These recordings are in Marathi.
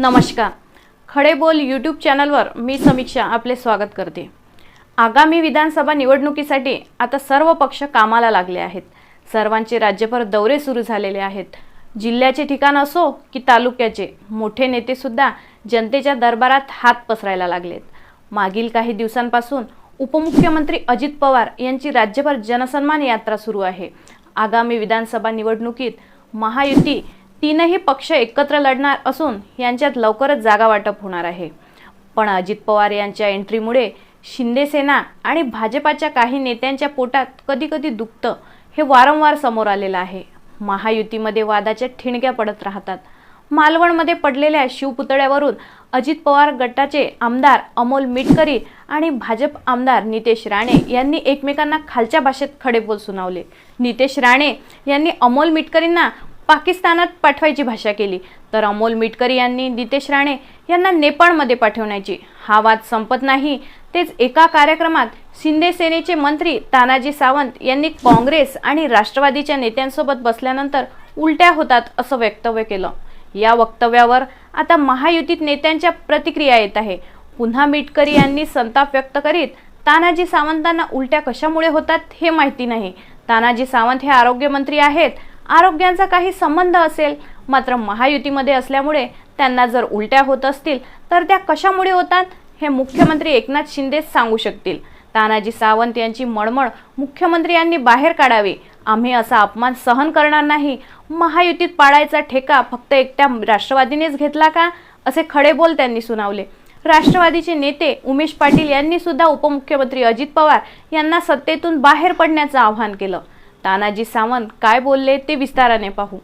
नमस्कार. खडे बोल यूट्यूब चॅनलवर मी समीक्षा आपले स्वागत करते. आगामी विधानसभा निवडणुकीसाठी आता सर्व पक्ष कामाला लागले आहेत. सर्वांचे राज्यभर दौरे सुरू झालेले आहेत. जिल्ह्याचे ठिकाण असो की तालुक्याचे मोठे नेतेसुद्धा जनतेच्या दरबारात हात पसरायला लागलेत. मागील काही दिवसांपासून उपमुख्यमंत्री अजित पवार यांची राज्यभर जनसन्मान यात्रा सुरू आहे. आगामी विधानसभा निवडणुकीत महायुती तीनही पक्ष एकत्र लढणार असून यांच्यात लवकरच जागा वाटप होणार आहे. पण अजित पवार यांच्या एंट्रीमुळे शिंदेसेना आणि भाजपाच्या काही नेत्यांच्या पोटात कधी कधी दुखतं हे वारंवार समोर आलेलं आहे. महायुतीमध्ये वादाच्या ठिणग्या पडत राहतात. मालवणमध्ये पडलेल्या शिवपुतळ्यावरून अजित पवार गटाचे आमदार अमोल मिटकरी आणि भाजप आमदार नितेश राणे यांनी एकमेकांना खालच्या भाषेत खडेबोल सुनावले. नितेश राणे यांनी अमोल मिटकरींना पाकिस्तानात पाठवायची भाषा केली. तर अमोल मिटकरी यांनी नितेश राणे यांना नेपाळमध्ये पाठवण्याची. हा वाद संपत नाही. तेच एका कार्यक्रमात शिंदे सेनेचे मंत्री तानाजी सावंत यांनी काँग्रेस आणि राष्ट्रवादीच्या नेत्यांसोबत बसल्यानंतर उलट्या होतात असं वक्तव्य केलं. या वक्तव्यावर आता महायुतीत नेत्यांच्या प्रतिक्रिया येत आहे. पुन्हा मिटकरी यांनी संताप व्यक्त करीत तानाजी सावंतांना उलट्या कशामुळे होतात हे माहिती नाही. तानाजी सावंत हे आरोग्यमंत्री आहेत. आरोग्यांचा काही संबंध असेल मात्र महायुतीमध्ये असल्यामुळे त्यांना जर उलट्या होत असतील तर त्या कशामुळे होतात हे मुख्यमंत्री एकनाथ शिंदे सांगू शकतील. तानाजी सावंत यांची मळमळ मुख्यमंत्री यांनी बाहेर काढावी. आम्ही असा अपमान सहन करणार नाही. महायुतीत पाडायचा ठेका फक्त एकट्या राष्ट्रवादीनेच घेतला का? असे खडे बोल त्यांनी सुनावले. राष्ट्रवादीचे नेते उमेश पाटील यांनी सुद्धा उपमुख्यमंत्री अजित पवार यांना सत्तेतून बाहेर पडण्याचं आवाहन केलं. तानाजी सावंत काय बोलले ते विस्ताराने पाहू.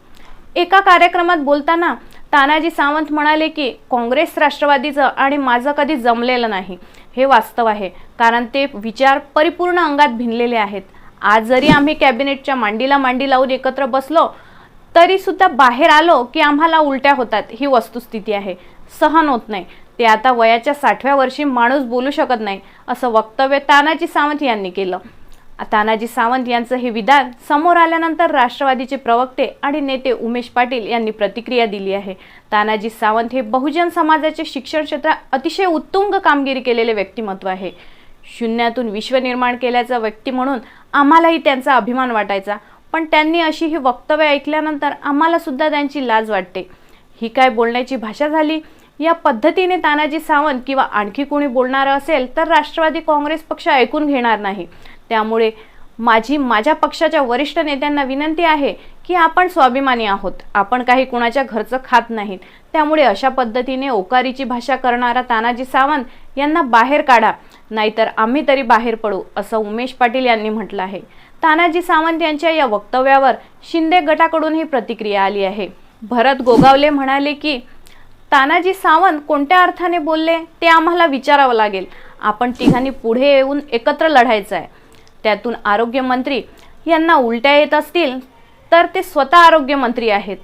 एका कार्यक्रमात बोलताना तानाजी सावंत म्हणाले की काँग्रेस राष्ट्रवादीचं आणि माझं कधी जमलेलं नाही. हे वास्तव आहे कारण ते विचार परिपूर्ण अंगात भिनलेले आहेत. आज जरी आम्ही कॅबिनेटच्या मांडीला मांडी लावून एकत्र बसलो तरी सुद्धा बाहेर आलो की आम्हाला उलट्या होतात ही वस्तुस्थिती आहे. सहन होत नाही. ते आता वयाच्या साठव्या वर्षी माणूस बोलू शकत नाही असं वक्तव्य तानाजी सावंत यांनी केलं. तानाजी सावंत यांचं हे विधान समोर आल्यानंतर राष्ट्रवादीचे प्रवक्ते आणि नेते उमेश पाटील यांनी प्रतिक्रिया दिली आहे. तानाजी सावंत हे बहुजन समाजाचे शिक्षण क्षेत्रात अतिशय उत्तुंग कामगिरी केलेले व्यक्तिमत्व आहे. शून्यातून विश्व निर्माण केल्याचा व्यक्ती म्हणून आम्हालाही त्यांचा अभिमान वाटायचा पण त्यांनी अशी ही वक्तव्य ऐकल्यानंतर आम्हाला सुद्धा त्यांची लाज वाटते. ही काय बोलण्याची भाषा झाली? या पद्धतीने तानाजी सावंत किंवा आणखी कोणी बोलणारं असेल तर राष्ट्रवादी काँग्रेस पक्ष ऐकून घेणार नाही. त्यामुळे माझी माझ्या पक्षाच्या वरिष्ठ नेत्यांना विनंती आहे की आपण स्वाभिमानी आहोत. आपण काही कुणाच्या घरचं खात नाहीत. त्यामुळे अशा पद्धतीने ओकारीची भाषा करणारा तानाजी सावंत यांना बाहेर काढा. नाहीतर आम्ही तरी बाहेर पडू असं उमेश पाटील यांनी म्हटलं आहे. तानाजी सावंत यांच्या या वक्तव्यावर शिंदे गटाकडून ही प्रतिक्रिया आली आहे. भरत गोगावले म्हणाले की तानाजी सावंत कोणत्या अर्थाने बोलले ते आम्हाला विचारावं लागेल. आपण तिघांनी पुढे येऊन एकत्र लढायचं आहे त्यातून आरोग्यमंत्री यांना उलट्या येत असतील तर ते स्वतः आरोग्यमंत्री आहेत.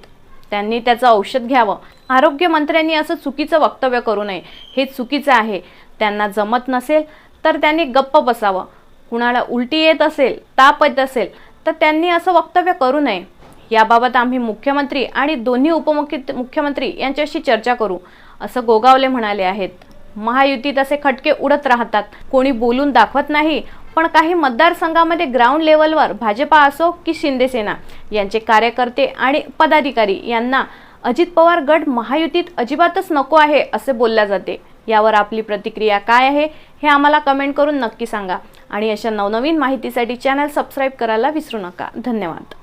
त्यांनी त्याचं औषध घ्यावं. आरोग्यमंत्र्यांनी असं चुकीचं वक्तव्य करू नये. हे चुकीचं आहे. त्यांना जमत नसेल तर त्यांनी गप्प बसावं. कुणाला उलटी येत असेल ताप येत असेल तर त्यांनी असं वक्तव्य करू नये. याबाबत आम्ही मुख्यमंत्री आणि दोन्ही उपमुख्य मुख्यमंत्री यांच्याशी चर्चा करू असं गोगावले म्हणाले आहेत. महायुतीत असे खटके उडत राहतात. कोणी बोलून दाखवत नाही पण काही मतदारसंघामध्ये ग्राउंड लेवलवर भाजपा असो की शिंदेसेना यांचे कार्यकर्ते आणि पदाधिकारी यांना अजित पवार गट महायुतीत अजिबातच नको आहे असे बोलल्या जाते. यावर आपली प्रतिक्रिया काय आहे हे आम्हाला कमेंट करून नक्की सांगा. आणि अशा नवनवीन माहितीसाठी चॅनल सबस्क्राईब करायला विसरू नका. धन्यवाद.